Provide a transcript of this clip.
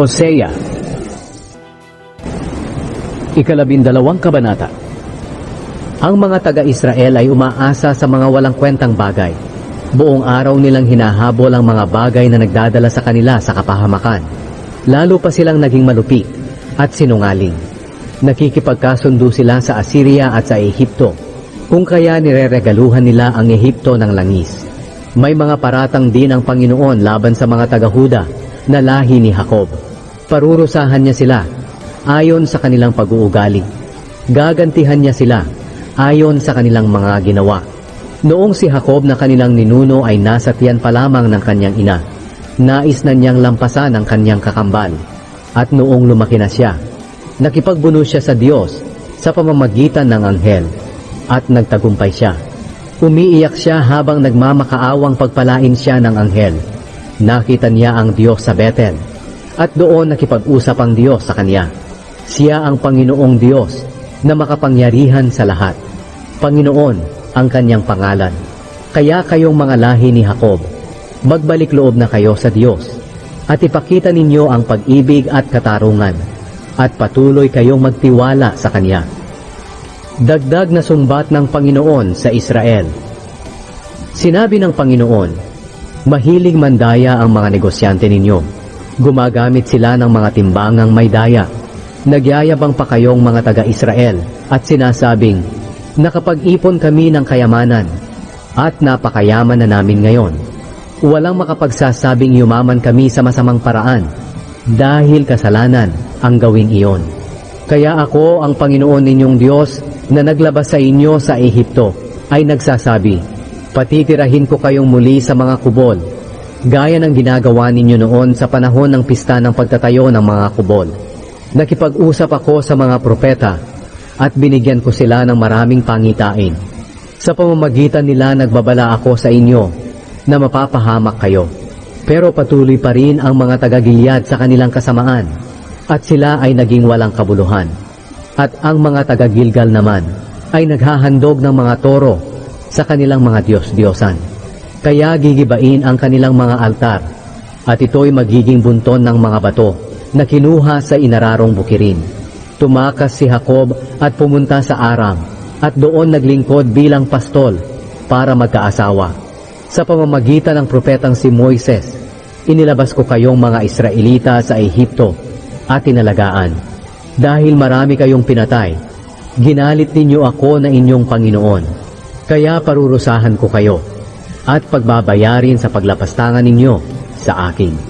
Hosea Ikalabindalawang kabanata Ang mga taga-Israel ay umaasa sa mga walang kwentang bagay. Buong araw nilang hinahabol ang mga bagay na nagdadala sa kanila sa kapahamakan. Lalo pa silang naging malupit at sinungaling. Nakikipagkasundo sila sa Assyria at sa Ehipto, kung kaya nireregaluhan nila ang Ehipto ng langis. May mga paratang din ang Panginoon laban sa mga taga-Huda na lahi ni Jacob. Parurusahan niya sila ayon sa kanilang pag-uugali. Gagantihan niya sila ayon sa kanilang mga ginawa. Noong si Jacob na kanilang ninuno ay nasa tiyan pa lamang ng kanyang ina, nais na niyang lampasan ang kanyang kakambal. At noong lumaki na siya, nakipagbuno siya sa Diyos sa pamamagitan ng anghel at nagtagumpay siya. Umiiyak siya habang nagmamakaawang pagpalain siya ng anghel. Nakita niya ang Diyos sa Bethel at doon nakipag-usap ang Diyos sa kanya. Siya ang Panginoong Diyos na makapangyarihan sa lahat. Panginoon ang kanyang pangalan. Kaya kayong mga lahi ni Jacob, magbalik loob na kayo sa Diyos at ipakita ninyo ang pag-ibig at katarungan at patuloy kayong magtiwala sa Kanya. Dagdag na sumbat ng Panginoon sa Israel. Sinabi ng Panginoon, Mahilig mandaya ang mga negosyante ninyo. Gumagamit sila ng mga timbangang may daya. Nagyayabang pa kayong mga taga-Israel at sinasabing, Nakapag-ipon kami ng kayamanan at napakayaman na namin ngayon. Walang makapagsasabing yumaman kami sa masamang paraan dahil kasalanan ang gawin iyon. Kaya ako ang Panginoon ninyong Diyos na naglabas sa inyo sa Ehipto ay nagsasabi, Patitirahin ko kayong muli sa mga kubol, gaya ng ginagawa ninyo noon sa panahon ng pista ng pagtatayo ng mga kubol. Nakipag-usap ako sa mga propeta at binigyan ko sila ng maraming pangitain. Sa pamamagitan nila nagbabala ako sa inyo na mapapahamak kayo. Pero patuloy pa rin ang mga taga-Gilead sa kanilang kasamaan at sila ay naging walang kabuluhan. At ang mga taga-Gilgal naman ay naghahandog ng mga toro sa kanilang mga Diyos-Diyosan. Kaya gigibain ang kanilang mga altar at ito'y magiging bunton ng mga bato na kinuha sa inararong bukirin. Tumakas si Jacob at pumunta sa Aram at doon naglingkod bilang pastol para magkaasawa. Sa pamamagitan ng propetang si Moises, inilabas ko kayong mga Israelita sa Ehipto at tinalagaan. Dahil marami kayong pinatay, ginalit ninyo ako na inyong Panginoon. Kaya parurusahan ko kayo at pagbabayarin sa paglapastangan ninyo sa akin.